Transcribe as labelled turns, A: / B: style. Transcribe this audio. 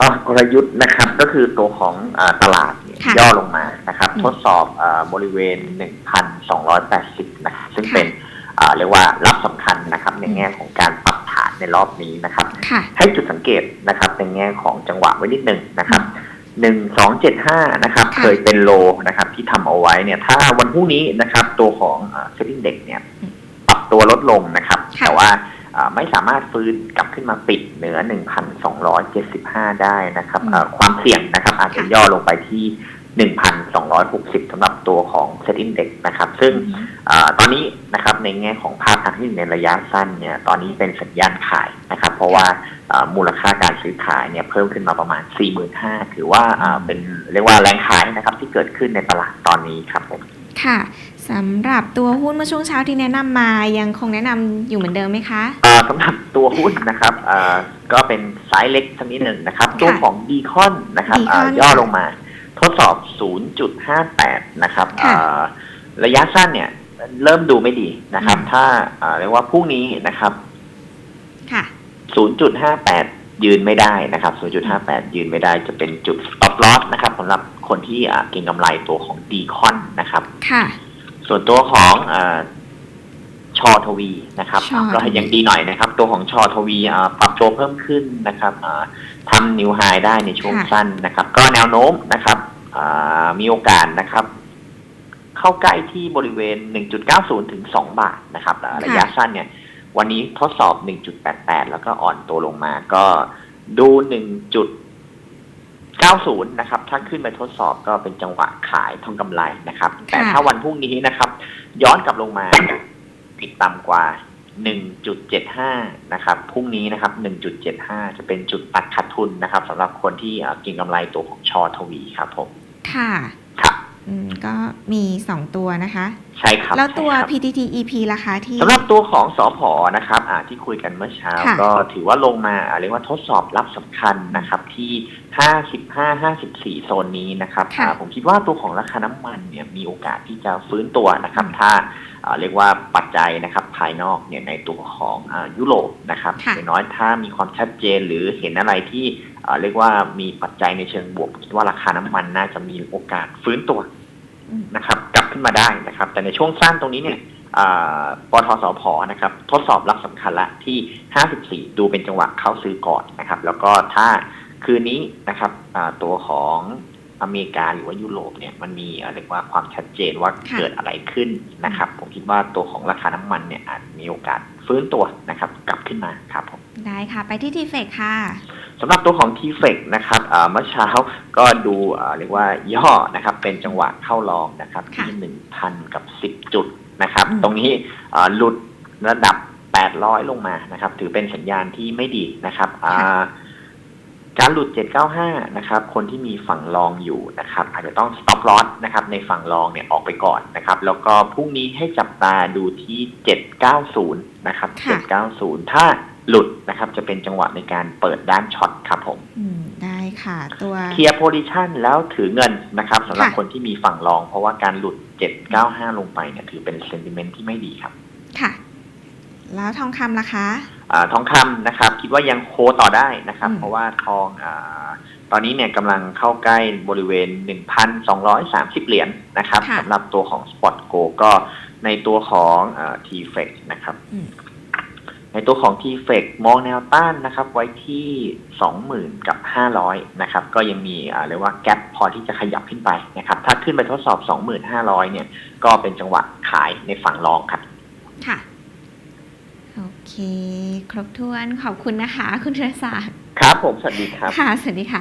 A: อ๋อกลยุทธ์นะครับก็คือตัวของอาตลาดเนี่ย
B: ค่ะ
A: ย่อลงมานะครับ
B: อืม
A: ทดสอบอาบริเวณ 1,280 นะครับซึ่ง
B: ค่ะ
A: เป็นอ่าเรียกว่ารับสำคัญนะครับใน
B: อืม
A: แง่ของการปรับฐานในรอบนี้นะครับ
B: ค่ะ
A: ให้จุดสังเกตนะครับในแง่ของจังหวะไว้นิดหนึ่งนะครับหนึ่งสองเจ็ดห้านะครับ
B: ค่ะ
A: เคยเป็นโลนะครับที่ทำเอาไว้เนี่ยถ้าวันพรุ่งนี้นะครับตัวของเซ็ตติ้งเด็กเนี่ย
B: อืม
A: ปรับตัวลดลงนะครับ
B: ค่ะ
A: แต่ว่าอ่าไม่สามารถฟื้นกลับขึ้นมาปิดเหนือ 1,275 ได้นะครับเอ่อความเสี่ยงนะครับอาจจะย่อลงไปที่ 1,260สำหรับตัวของเซ็ตอินเด็กนะครับ ซึ่ง
B: อืม
A: อาตอนนี้นะครับในแง่ของภาพทางเทคนิคในระยะสั้นเนี่ยตอนนี้เป็นสัญญาณขายนะครับ เพราะว่าอ่ามูลค่าการซื้อขายเนี่ยเพิ่มขึ้นมาประมาณ 45,000ถือว่าอ่าเป็นเรียกว่าแรงขายนะครับที่เกิดขึ้นในตลาดตอนนี้ครับผม
B: ค่ะสำหรับตัวหุ้นเมื่อช่วงเช้าที่แนะนำมายังคงแนะนำอยู่เหมือนเดิมไหมคะ
A: อ่าสำหรับตัวหุ้นนะครับอ่าก็เป็นไซส์เล็กสักนิดหนึ่งนะครับตัวของดีคอนนะครับอ่า
B: Beacon
A: ย่อลงมา ทดสอบ 0.58 นะครับ
B: ค่ะ
A: อ่าระยะสั้นเนี่ยเริ่มดูไม่ดีนะครับ
B: อืม
A: ถ้าอ่าเรียกว่าพรุ่งนี้นะครับ
B: ค่ะ
A: 0.58 ยืนไม่ได้นะครับ 0.58 ยืนไม่ได้จะเป็นจุด stop loss นะครับสำหรับคนที่อ่าเก็งกำไรตัวของดีคอนนะครับ
B: ค่ะ
A: ส่วนตัวของอาชอทวีนะครับ
B: ชอทวี
A: ก็ยังดีหน่อยนะครับ ตัวของชอทวีอ่าปรับตัวเพิ่มขึ้นนะครับอ่าทำนิวไฮได้ในช่วงสั้นนะครับ ก็แนวโน้มนะครับอ่ามีโอกาสนะครับ เข้าใกล้ที่บริเวณ 1.90 ถึง 2 บาทนะครับอ่าระยะสั้นเนี่ย วันนี้ทดสอบ 1.88 แล้วก็อ่อนตัวลงมาก็ดู 1.90 นะครับ ถ้าขึ้นไปทดสอบก็เป็นจังหวะขายทองกำไรนะครับ แต่ถ้าวันพรุ่งนี้นะครับ ย้อนกลับลงมาปิดต่ำกว่า 1.75 นะครับ พรุ่งนี้นะครับ 1.75 จะเป็นจุดตัดขาดทุนนะครับสำหรับคนที่เอ่อเกินกำไรตัวของชอทวีครับผม
B: ค่ะ
A: ครับ
B: อืมก็มี2ตัวนะคะ
A: ใช่ครับ
B: แล้วตัว
A: ใช่ครับ
B: PTT EP ราคาที่
A: สำหรับตัวของสอพอนะครับอ่าที่คุยกันเมื่อเช้า
B: ค่ะ
A: ก็ถือว่าลงมาอ่าเรียกว่าทดสอบรับสำคัญนะครับที่ 55 54 โซนนี้นะครับ
B: ค่ะ
A: อ่าผมคิดว่าตัวของราคาน้ำมันเนี่ยมีโอกาสที่จะฟื้นตัวนะครับ
B: อืม
A: ถ้าอ่าเรียกว่าปัจจัยนะครับภายนอกเนี่ยในตัวของอายุโรปนะครับ
B: ค่ะ
A: อย่างน้อยถ้ามีความชัดเจนหรือเห็นอะไรที่อ่าเรียกว่ามีปัจจัยในเชิงบวกผมคิดว่าราคาน้ำมันน่าจะมีโอกาสฟื้นตัว
B: อืม
A: นะครับกลับขึ้นมาได้นะครับ แต่ในช่วงสั้นตรงนี้เนี่ยอ่าปทสพนะครับ ทดสอบรับสำคัญละที่ 54 ดูเป็นจังหวะเข้าซื้อก่อนนะครับ แล้วก็ถ้าคืนนี้นะครับอ่าตัวของอเมริกาหรือว่ายุโรปเนี่ยมันมีอ่าเรียกว่าความชัดเจนว่า
B: ค่ะ
A: เกิดอะไรขึ้นนะครับ ผมคิดว่าตัวของราคาน้ำมันเนี่ยอาจมีโอกาสฟื้นตัวนะครับ กลับขึ้นมาครับผม
B: ได้ค่ะ ไปที่ทีเฟกค่ะ
A: สำหรับตัวของ t f e c นะครับอ่าเมื่อเช้าก็ดูอ่าเรียกว่าย่อนะครับเป็นจังหวะเข้าลองนะครับ
B: ค่ะ
A: ที่หนึ่งพันกับสิบจุดนะครับ
B: อืม
A: ตรงนี้อ่าหลุดระดับแปดร้อยลงมานะครับ ถือเป็นสัญญาณที่ไม่ดีนะครับอ่าการหลุด 795 นะครับ คนที่มีฝั่งลองอยู่นะครับ อาจจะต้อง stop loss นะครับ ในฝั่งลองเนี่ยออกไปก่อนนะครับ แล้วก็พรุ่งนี้ให้จับตาดูที่ 790 นะครับ
B: ค่ะ
A: 790 ถ้า หลุดนะครับ จะเป็นจังหวะในการเปิดด้านช็อตครับผม
B: อืมได้ค่ะตัว
A: เคลียร์โพซิชันแล้วถือเงินนะครับสำหรับ
B: ค่ะ
A: คนที่มีฝั่งรอง เพราะว่าการหลุด 795 ลงไปเนี่ยถือเป็นเซนติเมนต์ที่ไม่ดีครับ
B: ค่ะ แล้วทองคำราคา
A: อาทองคำนะครับ คิดว่ายังโคต่อได้นะครับ
B: อืม
A: เพราะว่าทองอาตอนนี้เนี่ยกำลังเข้าใกล้บริเวณ 1,230 เหรียญนะครับ
B: ค่ะ
A: สำหรับตัวของ Spot Go ก็ในตัวของทีเฟกนะครับ
B: อืม
A: ใน ตัวของ t f e c มองแนวต้านนะครับไว้ที่ 20,000 กับ 500 นะครับ ก็ยังมีอ่าเรียกว่าแกลพอที่จะขยับขึ้นไปนะครับ ถ้าขึ้นไปทดสอบ 25,000 เนี่ย ก็เป็นจังหวะขายในฝั่งรองครับ
B: ค่ะ โอเค ครบถ้วนขอบคุณนะคะ คุณธีรศักดิ์
A: ครับผม สวัสดีครับ
B: ค่ะ สวัสดีค่ะ